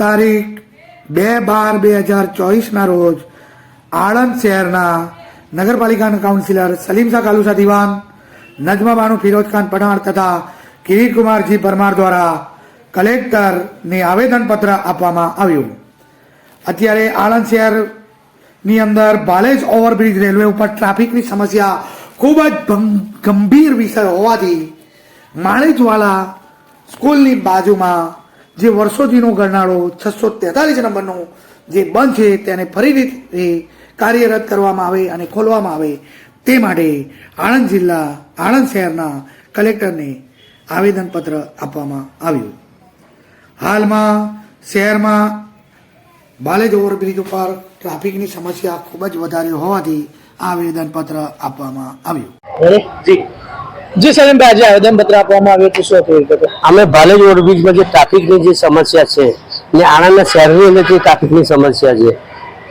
તારીખ બે બાર બે હજાર ચોવીસના રોજ આણંદ શહેરના નગરપાલિકાના કાઉન્સિલર સલીમ શાહ કાલુસા દિવાન નજમાબાનુ ફિરોજખાન ફિરોજ ખાન પઠાણ તથા કિરીટકુમારજી પરમાર દ્વારા કલેક્ટરને આવેદનપત્ર આપવામાં આવ્યું. અત્યારે આણંદ શહેરની અંદર બાલેજ ઓવરબ્રિજ રેલવે ઉપર ટ્રાફિકની સમસ્યા ખૂબ જ ગંભીર વિષય હોવાથી માણેજવાલા સ્કૂલની બાજુમાં જે વર્ષોથીનો ગરનાળો છસો તેતાલીસ નંબરનો જે બંધ છે તેને ફરીથી કાર્યરત કરવામાં આવે અને ખોલવામાં આવે તે માટે આણંદ જિલ્લા, આણંદ શહેરના કલેક્ટરને આવેદનપત્ર આપવામાં આવ્યું. હાલમાં શહેરમાં બાલેજ ઓવરબ્રિજ ઉપર ટ્રાફિકની સમસ્યા ખૂબ જ વધારે હોવાથી આવેદનપત્ર આપવામાં આવ્યું. જી સલીમભાઈ આજે આવેદન પત્ર આપવામાં આવ્યું હતું શું એ વિગતે? અમે ભાલેજ ઓવરબ્રિજમાં જે ટ્રાફિકની જે સમસ્યા છે ને આણંદના શહેરની અંદર જે ટ્રાફિકની સમસ્યા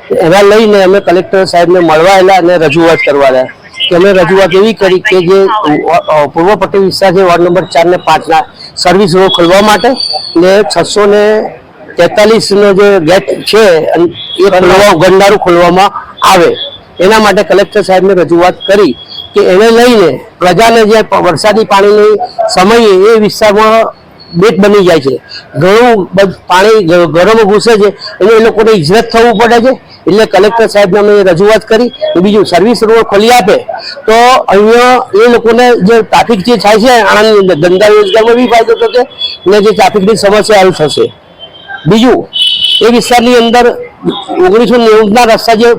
છે એના લઈને અમે કલેક્ટર સાહેબને મળવા આવેલા અને રજૂઆત કરવા આવ્યા કે અમે રજૂઆત એવી કરી કે જે પૂર્વ પટેલ વિસ્તાર છે વોર્ડ નંબર ચાર ને પાંચના સર્વિસ રોડ ખોલવા માટે ને છસો ને તેતાલીસ નો જે ગેટ છે એ ખોલવા. ગંડારું ખોલવામાં આવે. એના માટે કલેક્ટર સાહેબને રજૂઆત કરી કે એને લઈને પ્રજાને જે વરસાદી પાણીની સમયે એ વિસ્તારમાં બેટ બની જાય છે. ઘણું પાણી ઘરોમાં ઘૂસે છે. એટલે એ લોકોને ઇજરત થવું પડે છે. એટલે કલેક્ટર સાહેબને અમે રજૂઆત કરી કે બીજું સર્વિસ રોડ ખોલી આપે. તો અહીંયા એ લોકોને જે ટ્રાફિક જે થાય છે અંદર, ધંધા રોજગારમાં બી ફાયદો થશે ને જે ટ્રાફિકની સમસ્યા હલ થશે. બીજું એ વિસ્તારની અંદર ઓગણીસો નેવુંના રસ્તા જે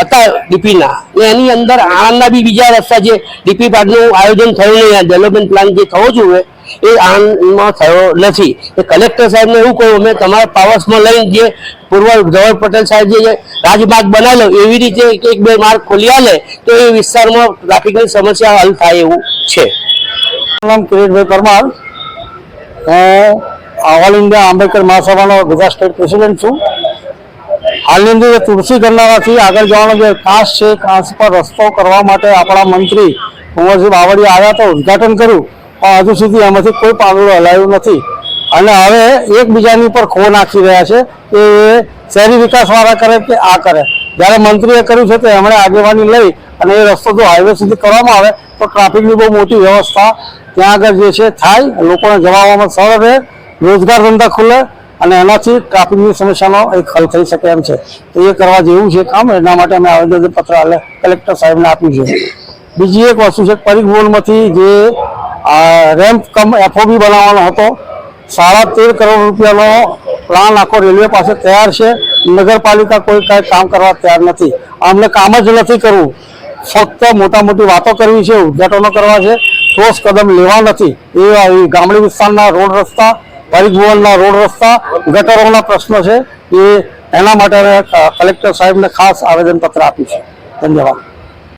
હતા ડીપીના એની અંદર આણંદના બી બીજા રસ્તા જે ડીપી પાર્કનું આયોજન થયું નહીં. ડેવલપમેન્ટ પ્લાન જે થવો જોઈએ એ આણંદમાં થયો નથી. એ કલેક્ટર સાહેબને એવું કહ્યું, અમે તમારા પાવર્સમાં લઈને જે પૂર્વ ધવલ પટેલ સાહેબ જે રાજમાર્ગ બનાવેલો એવી રીતે એક બે માર્ગ ખોલી આલે, તો એ વિસ્તારમાં ટ્રાફિકની સમસ્યા હલ થાય એવું છે. નામ કિરીટભાઈ પરમાર. ઓલ ઇન્ડિયા આંબેડકર મહાસભાનો ગુજરાત સ્ટેટ પ્રેસિડેન્ટ છું. હાલની અંદર તુલસી ગરનાળાથી આગળ જવાનો જે કાંસ છે કાંસ પર રસ્તો કરવા માટે આપણા મંત્રી કુંવરજી બાવળિયા આવ્યા તો ઉદઘાટન કર્યું, પણ હજુ સુધી એમાંથી કોઈ પાંદડું હલાયું નથી. અને હવે એકબીજાની પર ખો નાખી રહ્યા છે કે શહેરી વિકાસવાળા કરે કે આ કરે. જ્યારે મંત્રીએ કર્યું છે તો એમણે આગેવાની લઈ અને એ રસ્તો જો હાઈવે સુધી કરવામાં આવે તો ટ્રાફિકની બહુ મોટી વ્યવસ્થા ત્યાં આગળ જે છે થાય, લોકોને જવા સરળ રહે. રોજગાર ધંધા ખુલે અને એનાથી ટ્રાફિકની સમસ્યાનો એક હલ થઈ શકે એમ છે. તો એ કરવા જેવું છે કામ, એના માટે અમે આવેદન પત્ર હાલે કલેક્ટર સાહેબને આપ્યું છે. બીજી એક વસ્તુ છે, પરિવહનમાંથી જે રેમ્પ કમ એફઓબી બનાવવાનો હતો, સાડા તેર કરોડ રૂપિયાનો પ્લાન આખો રેલવે પાસે તૈયાર છે. નગરપાલિકા કોઈ કાંઈ કામ કરવા તૈયાર નથી. અમને કામ જ નથી કરવું. ફક્ત મોટા મોટી વાતો કરવી છે, ઉદ્ઘાટનો કરવા છે. ઠોસ કદમ લેવા નથી. એ ગામડી વિસ્તારના રોડ રસ્તા પરિવહનના રોડ રસ્તા, ગટરોના પ્રશ્નો છે, એ એના માટે કલેક્ટર સાહેબને ખાસ આવેદનપત્ર આપ્યું છે. ધન્યવાદ.